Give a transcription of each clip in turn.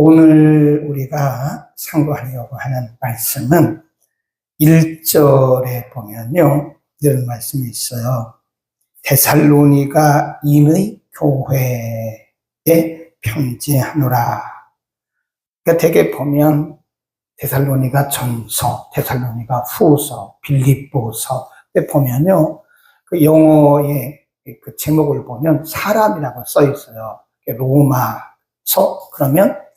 오늘 우리가 상고하려고 하는 말씀은 1절에 보면요. 이런 말씀이 있어요. 데살로니가 인의 교회에 편지하노라. 그러니까 대개 보면 데살로니가 전서, 데살로니가 후서, 빌립보서 에 보면요. 그 영어의 그 제목을 보면 사람이라고 써 있어요. 로마서 그러면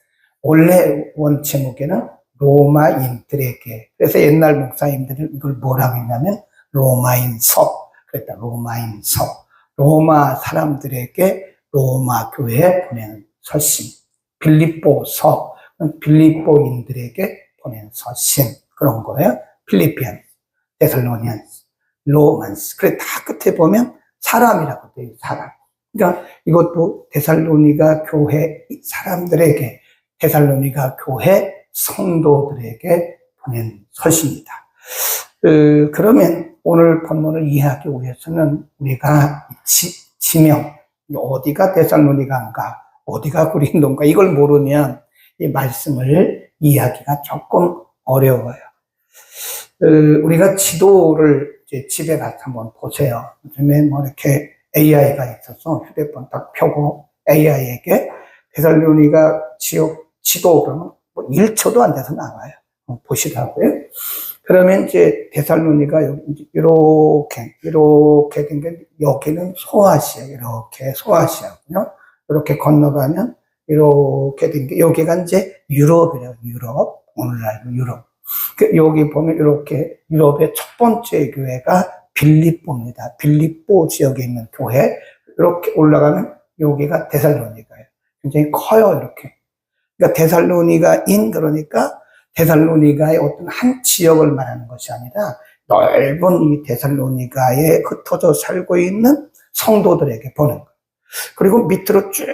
원래 원 제목에는 로마인들에게. 그래서 옛날 목사님들이 이걸 뭐라고 했냐면 로마인서 그랬다. 로마인서 로마 사람들에게 로마 교회에 보내는 서신. 빌립보 서 빌립보인들에게 보낸 서신. 그런 거예요. 필리피안 데살로니안 로만스. 그래 다 끝에 보면 사람이라고 돼요 사람. 그러니까 이것도 데살로니가 교회 사람들에게 데살로니가 교회 성도들에게 보낸 서신입니다. 어, 그러면 오늘 본문을 이해하기 위해서는 우리가 지, 지명, 어디가 데살로니가인가, 어디가 구린도인가 이걸 모르면 이 말씀을 이해하기가 조금 어려워요. 어, 우리가 지도를 집에 가서 한번 보세요. 요즘에 뭐 이렇게 AI가 있어서 휴대폰 딱 펴고 AI에게 데살로니가 지역 지도 그러면 뭐 1초도 안 돼서 나와요. 어, 보시라고요. 그러면 이제 데살로니가 이렇게 이렇게 된 게 여기는 소아시아 이렇게 소아시아고요. 이렇게 건너가면 이렇게 된 게 여기가 이제 유럽이래요. 유럽 오늘날 유럽. 그 여기 보면 이렇게 유럽의 첫 번째 교회가 빌립보입니다. 빌립보 지역에 있는 교회 이렇게 올라가면 여기가 데살로니가예요. 굉장히 커요 이렇게. 그러니까 데살로니가인 그러니까 데살로니가의 어떤 한 지역을 말하는 것이 아니라 넓은 이 데살로니가에 흩어져 살고 있는 성도들에게 보는 거예요. 그리고 밑으로 쭉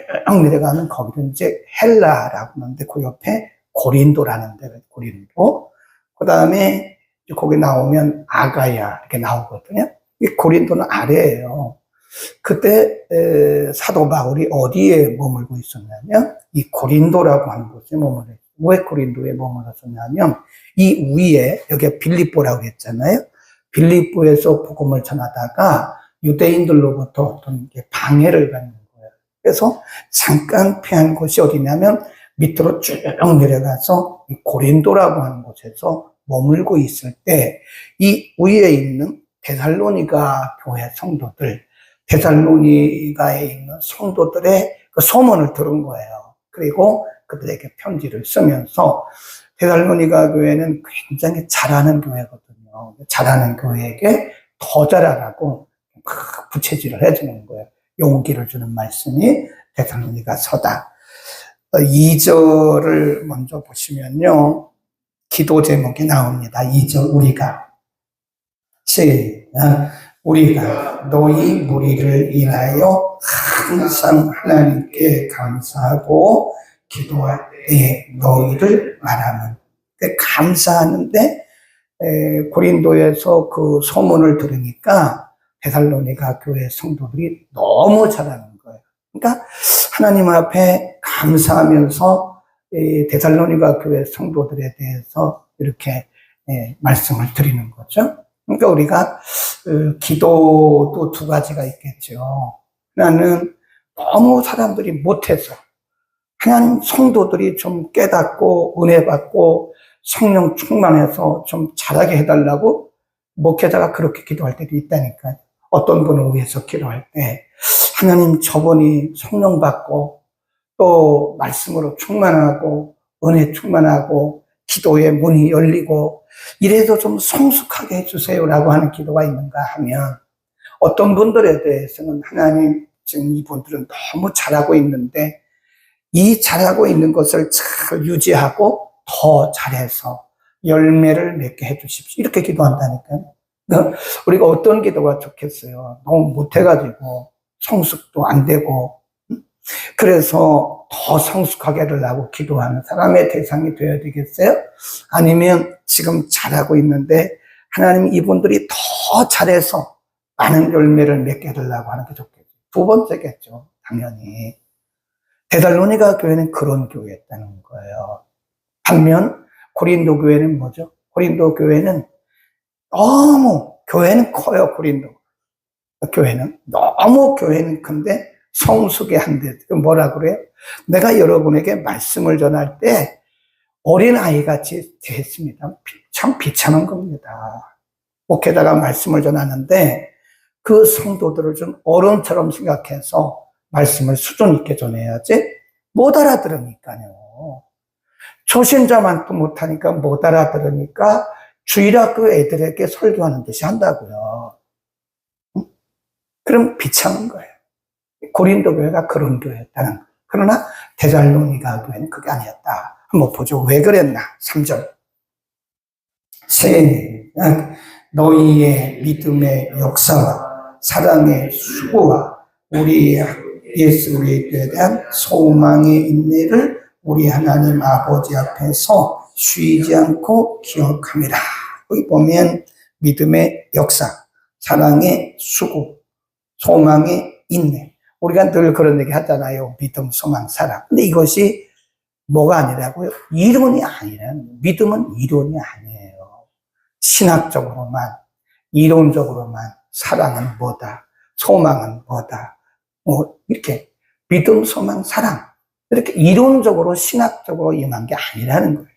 내려가면 거기는 이제 헬라라고 하는데 그 옆에 고린도라는 데 고린도. 그 다음에 거기 나오면 아가야 이렇게 나오거든요. 이 고린도는 아래예요. 그때 사도 바울이 어디에 머물고 있었냐면 이 고린도라고 하는 곳에 머물러 왜 고린도에 머물렀었냐면 이 위에 여기 빌립보라고 했잖아요. 빌립보에서 복음을 전하다가 유대인들로부터 어떤 방해를 받는 거예요. 그래서 잠깐 피한 곳이 어디냐면 밑으로 쭉 내려가서 고린도라고 하는 곳에서 머물고 있을 때 이 위에 있는 데살로니가 교회 성도들, 데살로니가에 있는 성도들의 그 소문을 들은 거예요. 그리고 그들에게 편지를 쓰면서 데살로니가 교회는 굉장히 잘하는 교회거든요. 잘하는 교회에게 더 잘하라고 부채질을 해주는 거예요. 용기를 주는 말씀이 데살로니가 서다. 2절을 먼저 보시면요. 기도 제목이 나옵니다. 2절 우리가 시작 우리가 너희 무리를 인하여 항상 하나님께 감사하고 기도할 때 너희를 말하면 감사하는데 고린도에서 그 소문을 들으니까 데살로니가 교회 성도들이 너무 잘하는 거예요. 그러니까 하나님 앞에 감사하면서 데살로니가 교회 성도들에 대해서 이렇게 말씀을 드리는 거죠. 그러니까 우리가 어, 기도도 두 가지가 있겠죠. 하나는 너무 사람들이 못해서 하나님 성도들이 좀 깨닫고 은혜 받고 성령 충만해서 좀 잘하게 해달라고 목회자가 그렇게 기도할 때도 있다니까요. 어떤 분을 위해서 기도할 때 하나님 저분이 성령 받고 또 말씀으로 충만하고 은혜 충만하고 기도의 문이 열리고 이래도 좀 성숙하게 해주세요라고 하는 기도가 있는가 하면 어떤 분들에 대해서는 하나님 지금 이분들은 너무 잘하고 있는데 이 잘하고 있는 것을 잘 유지하고 더 잘해서 열매를 맺게 해주십시오. 이렇게 기도한다니까요. 우리가 어떤 기도가 좋겠어요. 너무 못해가지고 성숙도 안 되고 그래서 더 성숙하게 하려고 기도하는 사람의 대상이 되어야 되겠어요? 아니면 지금 잘하고 있는데 하나님 이분들이 더 잘해서 많은 열매를 맺게 하려고 하는 게 좋겠죠. 두 번째겠죠. 당연히. 데살로니가 교회는 그런 교회였다는 거예요. 반면 고린도 교회는 뭐죠? 고린도 교회는 너무 교회는 커요. 고린도 교회는 너무 교회는 큰데 성숙의 한데 뭐라 그래요? 내가 여러분에게 말씀을 전할 때 어린 아이 같이 됐습니다. 참 비참한 겁니다. 목회다가 말씀을 전하는데 그 성도들을 좀 어른처럼 생각해서 말씀을 수준 있게 전해야지 못 알아들으니까요. 초신자만도 못하니까 못 알아들으니까 주일학교 애들에게 설교하는 듯이 한다고요. 응? 그럼 비참한 거예요. 고린도 교회가 그런 교회였다는 거. 그러나 데살로니가 교회는 그게 아니었다. 한번 보죠. 왜 그랬나? 3절. 세 너희의 믿음의 역사와 사랑의 수고와 우리 예수 그리스도에 대한 소망의 인내를 우리 하나님 아버지 앞에서 쉬지 않고 기억합니다. 여기 보면 믿음의 역사, 사랑의 수고, 소망의 인내. 우리가 늘 그런 얘기 하잖아요. 믿음, 소망, 사랑. 근데 이것이 뭐가 아니라고요? 이론이 아니라 믿음은 이론이 아니에요. 신학적으로만, 이론적으로만 사랑은 뭐다, 소망은 뭐다, 뭐 이렇게 믿음, 소망, 사랑 이렇게 이론적으로 신학적으로 임한 게 아니라는 거예요.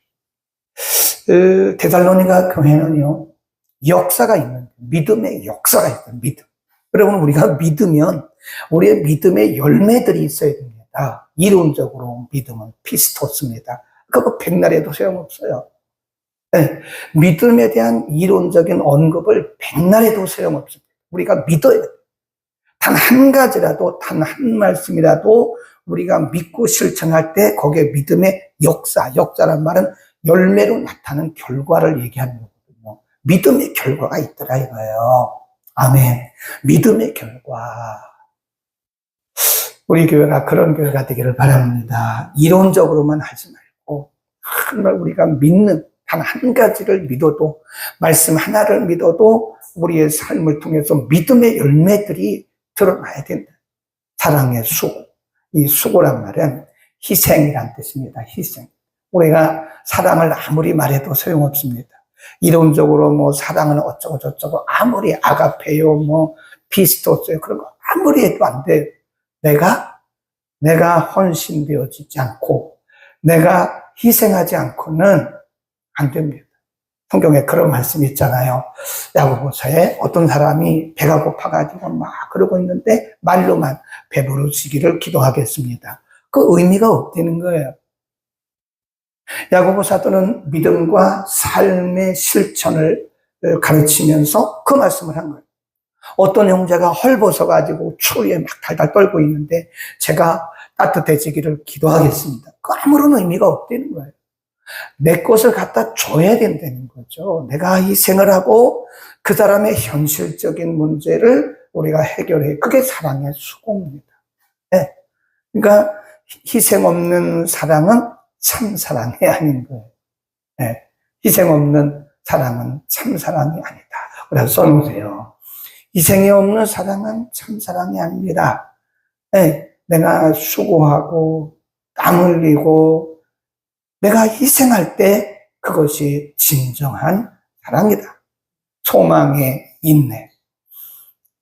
그 데살로니가 교회는요 역사가 있는 믿음의 역사가 있어요. 믿음. 여러분 우리가 믿으면 우리의 믿음의 열매들이 있어야 됩니다. 이론적으로 믿음은 피스토스입니다. 그거 백날에도 소용없어요. 네, 믿음에 대한 이론적인 언급을 백날에도 소용없습니다. 우리가 믿어야 돼요. 단 한 가지라도, 단 한 말씀이라도 우리가 믿고 실천할 때 거기에 믿음의 역사, 역사란 말은 열매로 나타나는 결과를 얘기하는 거거든요. 믿음의 결과가 있더라 이거예요. 아멘. 믿음의 결과. 우리 교회가 그런 교회가 되기를 바랍니다. 이론적으로만 하지 말고, 정말 우리가 믿는 단 한 가지를 믿어도, 말씀 하나를 믿어도 우리의 삶을 통해서 믿음의 열매들이 드러나야 된다. 사랑의 수고. 이 수고란 말은 희생이란 뜻입니다. 희생. 우리가 사랑을 아무리 말해도 소용없습니다. 이론적으로 뭐 사랑은 어쩌고 저쩌고 아무리 아가페요 뭐 피스토스요 그런 거 아무리 해도 안 돼요. 내가 내가 헌신되어지지 않고 내가 희생하지 않고는 안 됩니다. 성경에 그런 말씀이 있잖아요. 야고보서에 어떤 사람이 배가 고파가지고 막 그러고 있는데 말로만 배부르시기를 기도하겠습니다. 그 의미가 없다는 거예요. 야고보 사도는 믿음과 삶의 실천을 가르치면서 그 말씀을 한 거예요. 어떤 형제가 헐벗어 가지고 추위에 막 달달 떨고 있는데 제가 따뜻해지기를 기도하겠습니다. 그 아무런 의미가 없다는 거예요. 내 것을 갖다 줘야 된다는 거죠. 내가 희생을 하고 그 사람의 현실적인 문제를 우리가 해결해. 그게 사랑의 수고입니다. 네. 그러니까 희생 없는 사랑은 참 사랑이 아닌 거예요. 네. 희생 없는 사랑은 참 사랑이 아니다. 그래서 써놓으세요. 희생이 없는 사랑은 참 사랑이 아닙니다. 네. 내가 수고하고 땀 흘리고 내가 희생할 때 그것이 진정한 사랑이다. 소망의 인내.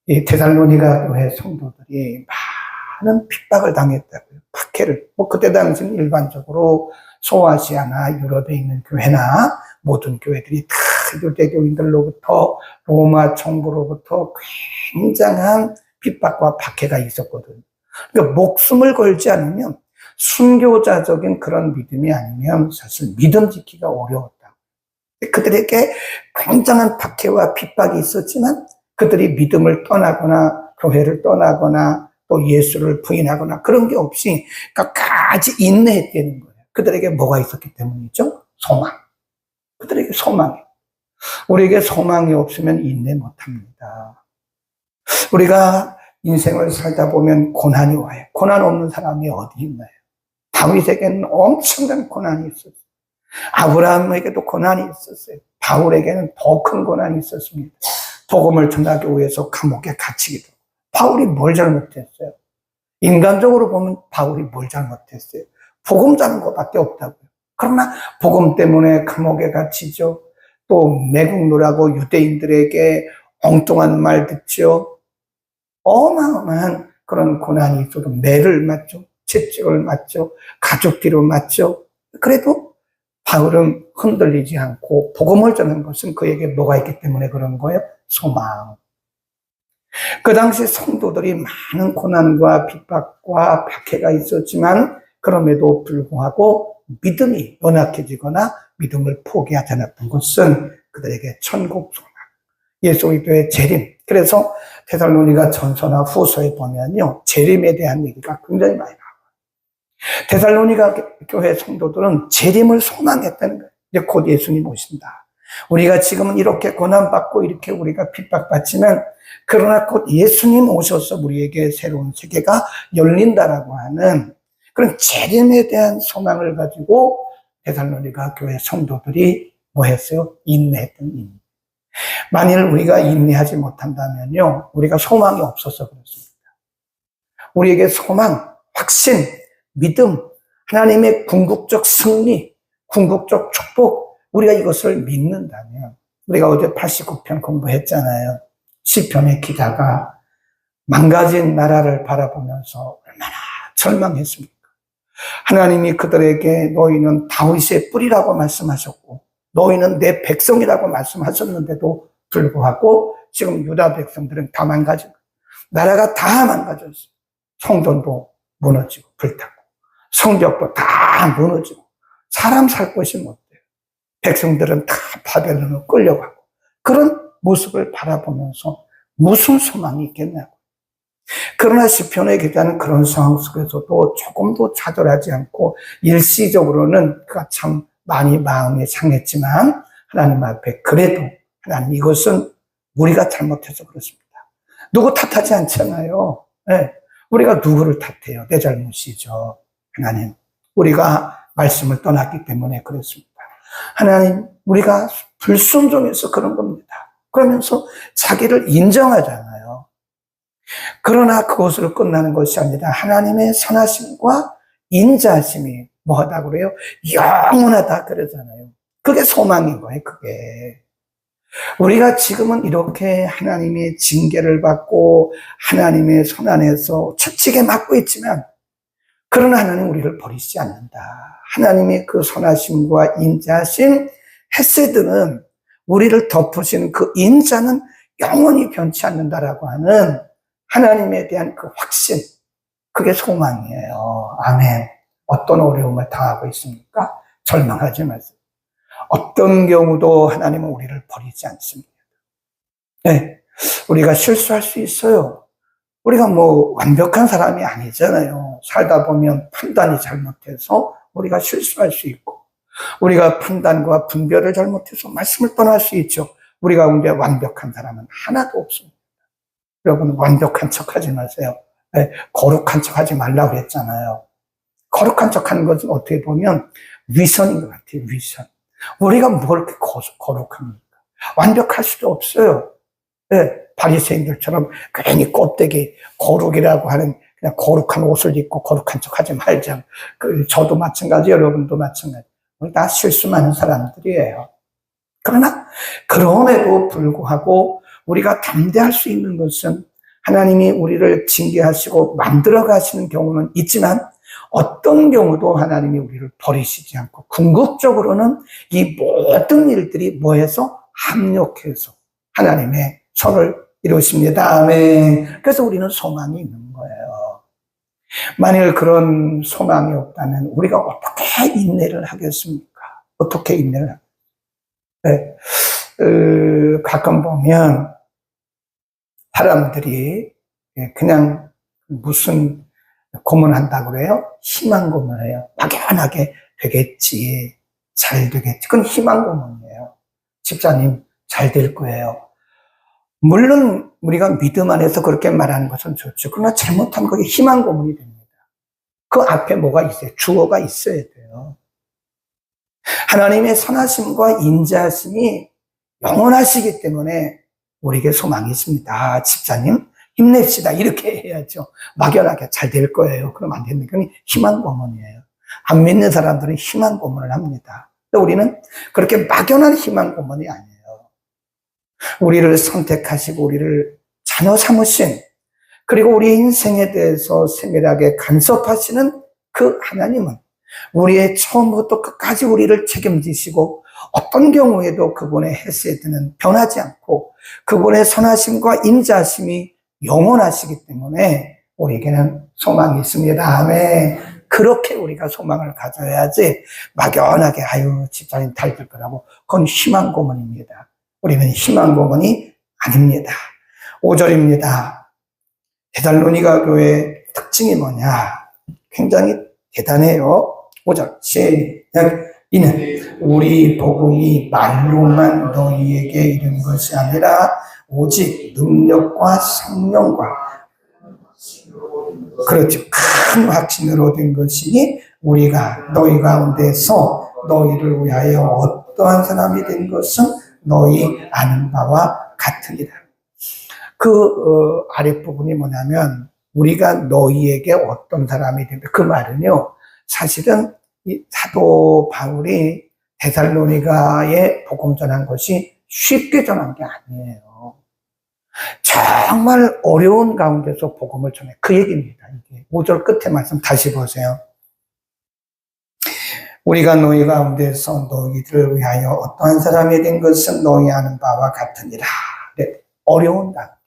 이 데살로니가 교회 성도들이 많은 핍박을 당했다고요. 박해를. 뭐 그때 당시는 일반적으로 소아시아나 유럽에 있는 교회나 모든 교회들이 다 유대교인들로부터 로마 정부로부터 굉장한 핍박과 박해가 있었거든요. 그러니까 목숨을 걸지 않으면 순교자적인 그런 믿음이 아니면 사실 믿음 지키기가 어려웠다. 그들에게 굉장한 박해와 핍박이 있었지만 그들이 믿음을 떠나거나 교회를 떠나거나 또 예수를 부인하거나 그런 게 없이 끝까지 인내했다는 거예요. 그들에게 뭐가 있었기 때문이죠? 소망. 그들에게 소망이. 우리에게 소망이 없으면 인내 못합니다. 우리가 인생을 살다 보면 고난이 와요. 고난 없는 사람이 어디 있나요? 다윗에게는 엄청난 고난이 있었어요. 아브라함에게도 고난이 있었어요. 바울에게는 더 큰 고난이 있었습니다. 복음을 전하기 위해서 감옥에 갇히기도. 바울이 뭘 잘못했어요? 인간적으로 보면 바울이 뭘 잘못했어요? 복음 자는 것밖에 없다고요. 그러나 복음 때문에 감옥에 갇히죠. 또 매국노라고 유대인들에게 엉뚱한 말 듣죠. 어마어마한 그런 고난이 있어도 매를 맞죠. 채찍을 맞죠. 가족뒤로 맞죠. 그래도 바울은 흔들리지 않고 복음을 전하는 것은 그에게 뭐가 있기 때문에 그런 거예요? 소망. 그 당시 성도들이 많은 고난과 핍박과 박해가 있었지만 그럼에도 불구하고 믿음이 연약해지거나 믿음을 포기하지 않았던 것은 그들에게 천국 소망, 예수 그리스도의 재림. 그래서 테살로니가 전서나 후서에 보면요 재림에 대한 얘기가 굉장히 많이 나와요. 테살로니가 교회 성도들은 재림을 소망했다는 거예요. 이제 곧 예수님 오신다. 우리가 지금은 이렇게 고난받고 이렇게 우리가 핍박받지만 그러나 곧 예수님 오셔서 우리에게 새로운 세계가 열린다라고 하는 그런 재림에 대한 소망을 가지고 데살로니가 교회 성도들이 뭐 했어요? 인내했던 인내. 만일 우리가 인내하지 못한다면요, 우리가 소망이 없어서 그렇습니다. 우리에게 소망, 확신, 믿음, 하나님의 궁극적 승리, 궁극적 축복, 우리가 이것을 믿는다면, 우리가 어제 89편 공부했잖아요. 시편의 기자가 망가진 나라를 바라보면서 얼마나 절망했습니까? 하나님이 그들에게 너희는 다윗의 뿌리라고 말씀하셨고 너희는 내 백성이라고 말씀하셨는데도 불구하고 지금 유다 백성들은 다 망가지고 나라가 다 망가졌어요. 성전도 무너지고 불타고 성벽도 다 무너지고 사람 살 곳이 못 돼요. 백성들은 다 바벨론으로 끌려가고 그런 모습을 바라보면서 무슨 소망이 있겠냐고. 그러나 시편의 기자는 그런 상황 속에서도 조금도 좌절하지 않고 일시적으로는 그가 참 많이 마음이 상했지만 하나님 앞에 그래도 하나님 이것은 우리가 잘못해서 그렇습니다. 누구 탓하지 않잖아요. 네. 우리가 누구를 탓해요? 내 잘못이죠. 하나님, 우리가 말씀을 떠났기 때문에 그렇습니다. 하나님, 우리가 불순종해서 그런 겁니다. 그러면서 자기를 인정하잖아요. 그러나 그것으로 끝나는 것이 아니라 하나님의 선하심과 인자하심이 뭐하다 그래요? 영원하다 그러잖아요. 그게 소망인 거예요, 그게. 우리가 지금은 이렇게 하나님의 징계를 받고 하나님의 손 안에서 처치게 맞고 있지만 그러나 하나님 우리를 버리지 않는다. 하나님의 그 선하심과 인자하심, 헤세드는 우리를 덮으시는 그 인자는 영원히 변치 않는다라고 하는 하나님에 대한 그 확신, 그게 소망이에요. 아멘. 어떤 어려움을 당하고 있습니까? 절망하지 마세요. 어떤 경우도 하나님은 우리를 버리지 않습니다. 네. 우리가 실수할 수 있어요. 우리가 뭐 완벽한 사람이 아니잖아요. 살다 보면 판단이 잘못해서 우리가 실수할 수 있고, 우리가 판단과 분별을 잘못해서 말씀을 떠날 수 있죠. 우리 가운데 완벽한 사람은 하나도 없습니다. 여러분, 완벽한 척 하지 마세요. 네, 거룩한 척 하지 말라고 했잖아요. 거룩한 척 하는 것은 어떻게 보면 위선인 것 같아요, 위선. 우리가 뭘 이렇게 거룩합니까? 완벽할 수도 없어요. 네, 바리새인들처럼 괜히 껍데기 거룩이라고 하는 그냥 거룩한 옷을 입고 거룩한 척 하지 말자. 그, 저도 마찬가지, 여러분도 마찬가지. 다 실수 많은 사람들이에요. 그러나 그럼에도 불구하고 우리가 담대할 수 있는 것은 하나님이 우리를 징계하시고 만들어 가시는 경우는 있지만 어떤 경우도 하나님이 우리를 버리시지 않고 궁극적으로는 이 모든 일들이 뭐해서 합력해서 하나님의 손을 이루십니다. 아멘. 그래서 우리는 소망이 있는. 만일 그런 소망이 없다면 우리가 어떻게 인내를 하겠습니까? 어떻게 인내를 하겠습니까? 네. 어, 가끔 보면 사람들이 그냥 무슨 고문한다고 그래요? 희망 고문해요. 막연하게 되겠지. 잘 되겠지. 그건 희망 고문이에요. 집사님, 잘 될 거예요. 물론 우리가 믿음 안에서 그렇게 말하는 것은 좋죠. 그러나 잘못하면 그게 희망 고문이 됩니다. 그 앞에 뭐가 있어요? 주어가 있어야 돼요. 하나님의 선하심과 인자하심이 영원하시기 때문에 우리에게 소망이 있습니다. 집사님, 힘냅시다. 이렇게 해야죠. 막연하게 잘 될 거예요. 그럼 안 되는 건 희망 고문이에요. 안 믿는 사람들은 희망 고문을 합니다. 우리는 그렇게 막연한 희망 고문이 아니에요. 우리를 선택하시고 우리를 자녀 삼으신 그리고 우리 인생에 대해서 세밀하게 간섭하시는 그 하나님은 우리의 처음부터 끝까지 우리를 책임지시고 어떤 경우에도 그분의 헤세드는 변하지 않고 그분의 선하심과 인자심이 영원하시기 때문에 우리에게는 소망이 있습니다. 아멘. 그렇게 우리가 소망을 가져야지 막연하게 아유 집사님 탈될 거라고 그건 희망 고문입니다. 우리는 희망 고문이 아닙니다. 5절입니다. 데달로니가 교회의 특징이 뭐냐? 굉장히 대단해요. 5절 시작 이는 우리 복음이 말로만 너희에게 이른 것이 아니라 오직 능력과 성령과 그렇죠. 큰 확신으로 된 것이니 우리가 너희 가운데서 너희를 위하여 어떠한 사람이 된 것은 너희 아는 바와 같으니라. 그 어, 아랫부분이 뭐냐면 우리가 너희에게 어떤 사람이 된다. 그 말은요. 사실은 이 사도 바울이 데살로니가에 복음 전한 것이 쉽게 전한 게 아니에요. 정말 어려운 가운데서 복음을 전해. 그 얘기입니다. 이게 5절 끝에 말씀 다시 보세요. 우리가 너희 가운데서 너희들을 위하여 어떠한 사람이 된 것은 아는 바와 같으니라. 네, 어려운 가운데서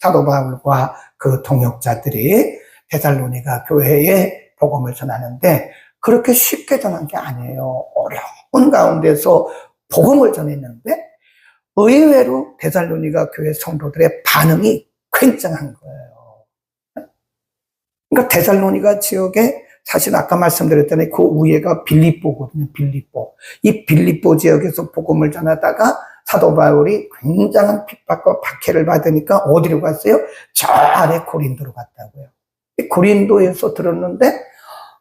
사도 바울과 그 동역자들이 데살로니가 교회에 복음을 전하는데 그렇게 쉽게 전한 게 아니에요. 어려운 가운데서 복음을 전했는데 의외로 데살로니가 교회 성도들의 반응이 굉장한 거예요. 그러니까 데살로니가 지역에 사실 아까 말씀드렸더니 그 위에가 빌립보거든요. 빌립보. 이 빌립보 지역에서 복음을 전하다가 사도 바울이 굉장한 핍박과 박해를 받으니까 어디로 갔어요? 저 아래 고린도로 갔다고요. 고린도에서 들었는데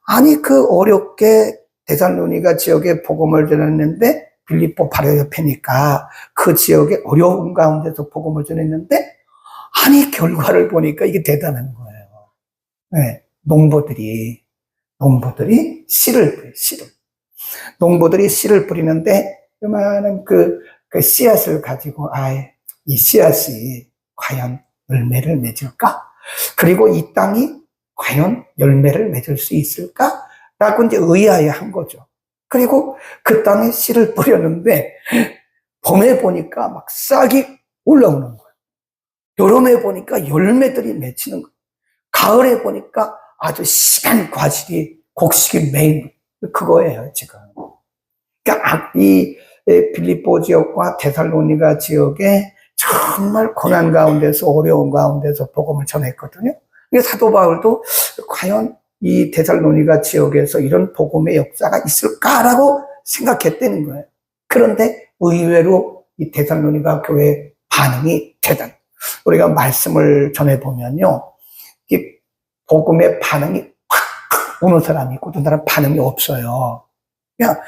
아니 그 어렵게 데살로니가 지역에 복음을 전했는데 빌립보 바로 옆이니까 그 지역의 어려운 가운데서 복음을 전했는데 아니 결과를 보니까 이게 대단한 거예요. 네, 농부들이 농부들이 씨를 뿌려 씨를 농부들이 씨를 뿌리는데 요만한 그, 그 씨앗을 가지고 아이 이 씨앗이 과연 열매를 맺을까? 그리고 이 땅이 과연 열매를 맺을 수 있을까? 라고 이제 의아해 한 거죠. 그리고 그 땅에 씨를 뿌렸는데, 봄에 보니까 막 싹이 올라오는 거예요. 여름에 보니까 열매들이 맺히는 거예요. 가을에 보니까 아주 시간 과실이 곡식이 메인 그거예요, 지금. 그러니까 이 빌립보 지역과 데살로니가 지역에 정말 고난 가운데서 어려운 가운데서 복음을 전했거든요. 사도 바울도 과연 이 데살로니가 지역에서 이런 복음의 역사가 있을까라고 생각했다는 거예요. 그런데 의외로 이 데살로니가 교회 반응이 대단. 우리가 말씀을 전해 보면요, 이 복음의 반응이 확 오는 사람이 있고 어떤 사람 반응이 없어요. 그냥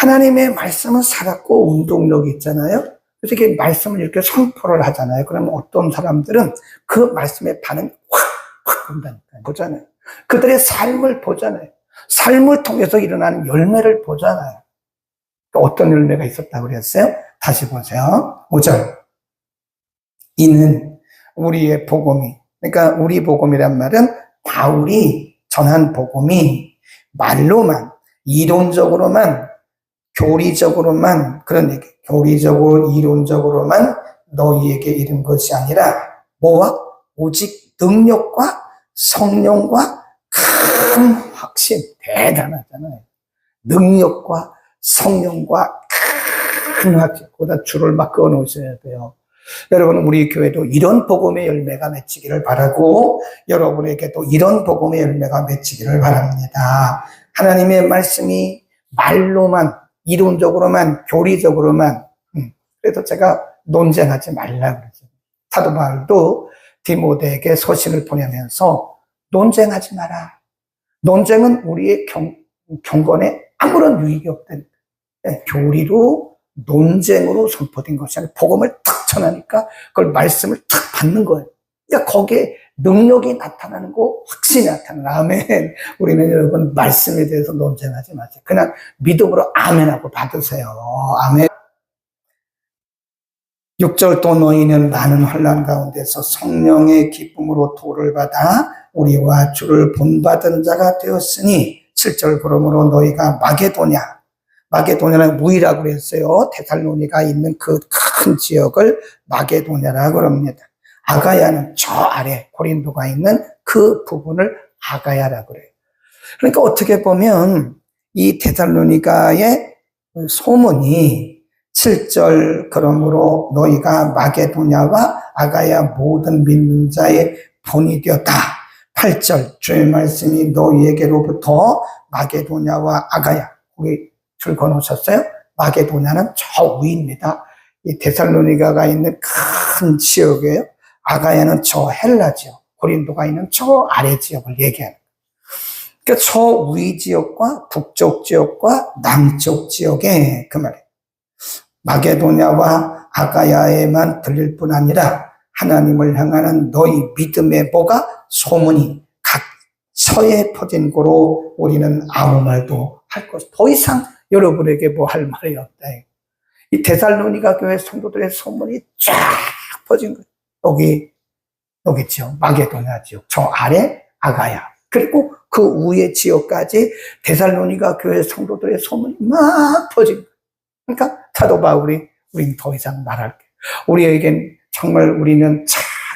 하나님의 말씀은 살았고 운동력이 있잖아요. 그래서 이렇게 말씀을 이렇게 선포를 하잖아요. 그러면 어떤 사람들은 그 말씀의 반응이 확확 본다니까요. 보잖아요. 그들의 삶을 보잖아요. 삶을 통해서 일어나는 열매를 보잖아요. 어떤 열매가 있었다고 그랬어요? 다시 보세요. 5절. 이는 우리의 복음이, 그러니까 우리 복음이란 말은 바울이 전한 복음이 말로만, 이론적으로만, 교리적으로만, 그런 얘기, 교리적으로, 이론적으로만 너희에게 이른 것이 아니라, 뭐와? 오직 능력과 성령과 큰 확신, 대단하잖아요. 능력과 성령과 큰 확신, 보다 줄을 막 그어 놓으셔야 돼요. 여러분, 우리 교회도 이런 복음의 열매가 맺히기를 바라고, 여러분에게도 이런 복음의 열매가 맺히기를 바랍니다. 하나님의 말씀이 말로만, 이론적으로만, 교리적으로만, 음, 그래서 제가 논쟁하지 말라 그러죠. 사도 바울도 디모데에게 서신을 보내면서 논쟁하지 마라. 논쟁은 우리의 경, 경건에 아무런 유익이 없다는 네, 교리로 논쟁으로 선포된 것이 아니라 복음을 탁 전하니까 그걸 말씀을 탁 받는 거예요. 그러니까 거기에 능력이 나타나는 거 확신이 나타나는 아멘. 우리는 여러분 말씀에 대해서 논쟁하지 마세요. 그냥 믿음으로 아멘하고 받으세요. 아멘. 6절 또 너희는 많은 환란 가운데서 성령의 기쁨으로 도를 받아 우리와 주를 본받은 자가 되었으니 7절 그러므로 너희가 마게도냐 마게도냐는 무이라고 그랬어요. 테살로니가 있는 그 큰 지역을 마게도냐라고 그럽니다. 아가야는 저 아래 고린도가 있는 그 부분을 아가야라고 그래요. 그러니까 어떻게 보면 이 테살로니가의 소문이 7절 그러므로 너희가 마게도냐와 아가야 모든 믿는 자의 본이 되었다. 8절 주의 말씀이 너희에게로부터 마게도냐와 아가야 거기 줄 거놓으셨어요? 마게도냐는 저 위입니다. 이 데살로니가가 있는 큰 지역이에요. 아가야는 저 헬라 지역, 고린도가 있는 저 아래 지역을 얘기하는 거예요. 그러니까 저 위 지역과 북쪽 지역과 남쪽 지역에 그 말이에요. 마게도냐와 아가야에만 들릴 뿐 아니라 하나님을 향하는 너희 믿음의 보가 소문이 각 서에 퍼진 거로 우리는 아무 말도 할 것, 더 이상 여러분에게 뭐 할 말이 없다. 이 데살로니가 교회 성도들의 소문이 쫙 퍼진 거예요. 여기, 여기 지역, 마게도냐 지역, 저 아래 아가야. 그리고 그 위의 지역까지 데살로니가 교회 성도들의 소문이 막 퍼진 거예요. 그러니까 사도 바울이 우린 더 이상 말할게. 우리에겐 정말 우리는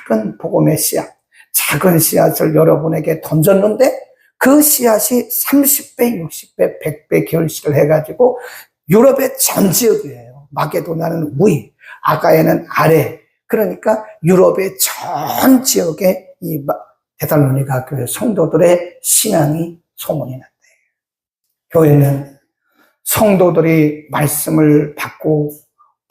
작은 복음의 씨앗, 작은 씨앗을 여러분에게 던졌는데 그 씨앗이 30배, 60배, 100배 결실을 해가지고 유럽의 전 지역이에요. 마게도나는 위, 아가야는 아래. 그러니까 유럽의 전 지역에 이 데살로니가 교회 성도들의 신앙이 소문이 난다. 교회는 성도들이 말씀을 받고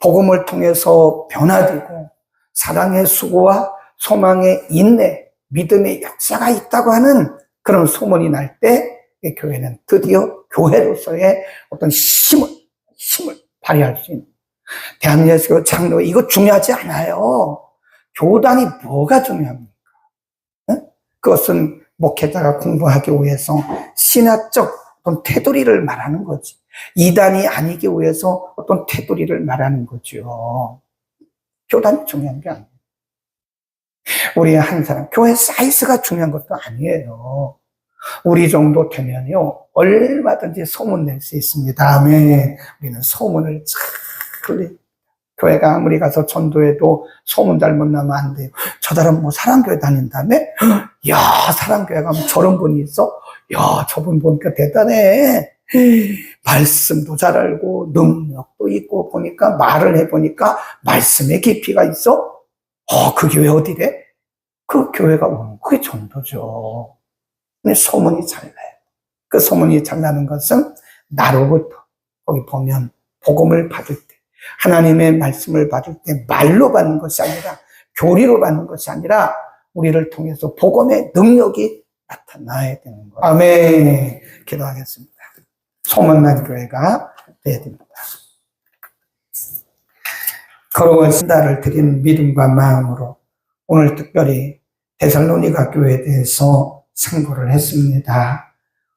복음을 통해서 변화되고 사랑의 수고와 소망의 인내, 믿음의 역사가 있다고 하는 그런 소문이 날때 교회는 드디어 교회로서의 어떤 힘을 힘을 발휘할 수 있는 대한예수 장로 이거 중요하지 않아요. 교단이 뭐가 중요합니까? 응? 그것은 목회자가 공부하기 위해서 신학적 어떤 테두리를 말하는 거지. 이단이 아니기 위해서 어떤 테두리를 말하는 거죠. 교단이 중요한 게 아니에요. 우리 한 사람, 교회 사이즈가 중요한 것도 아니에요. 우리 정도 되면요, 얼마든지 소문낼 수 있습니다. 아멘. 우리는 소문을 잘, 교회가 아무리 가서 전도해도 소문 잘못 나면 안 돼요. 저 사람 뭐 사랑교회 다닌다음에 야, 사랑교회 가면 저런 분이 있어? 야, 저분 보니까 대단해. 말씀도 잘 알고, 능력도 있고, 보니까 말을 해보니까 말씀의 깊이가 있어? 어, 그 교회 어디래? 그 교회가 오는 그게 전도죠. 근데 소문이 잘 나요. 그 소문이 잘 나는 것은 나로부터 거기 보면 복음을 받을 때 하나님의 말씀을 받을 때 말로 받는 것이 아니라 교리로 받는 것이 아니라 우리를 통해서 복음의 능력이 나타나야 되는 거예요. 아멘. 기도하겠습니다. 소문난 교회가 되어야 됩니다. 거룩한 신다를 드린 믿음과 마음으로 오늘 특별히 데살로니가 교회에 대해서 상고를 했습니다.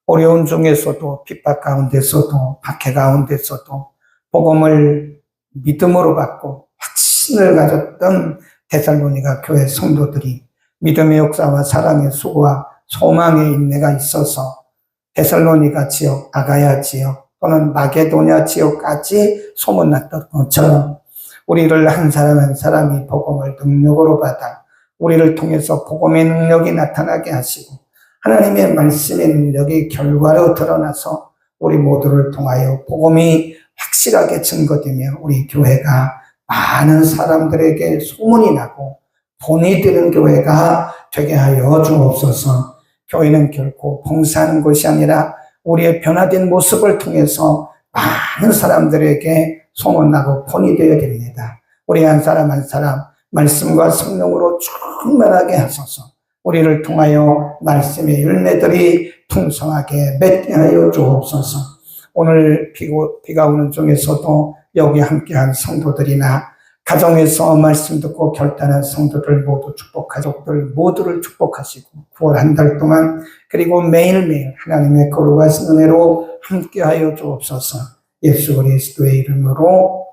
어려운 중에서도 핍박 가운데서도 박해 가운데서도 복음을 믿음으로 받고 확신을 가졌던 데살로니가 교회 성도들이 믿음의 역사와 사랑의 수고와 소망의 인내가 있어서 데살로니가 지역, 아가야 지역 또는 마게도냐 지역까지 소문났던 것처럼 우리를 한 사람 한 사람이 복음을 능력으로 받아 우리를 통해서 복음의 능력이 나타나게 하시고 하나님의 말씀의 능력이 결과로 드러나서 우리 모두를 통하여 복음이 확실하게 증거되며 우리 교회가 많은 사람들에게 소문이 나고 본이 되는 교회가 되게 하여 주옵소서. 교회는 결코 봉사하는 것이 아니라 우리의 변화된 모습을 통해서 많은 사람들에게 소문나고 본이 되어야 됩니다. 우리 한 사람 한 사람 말씀과 성령으로 충만하게 하소서. 우리를 통하여 말씀의 열매들이 풍성하게 맺게 하여 주옵소서. 오늘 비가 오는 중에서도 여기 함께한 성도들이나 가정에서 말씀 듣고 결단한 성도들 모두 축복, 가족들 모두를 축복하시고 9월 한 달 동안 그리고 매일매일 하나님의 거룩하신 은혜로 함께하여 주옵소서 예수 그리스도의 이름으로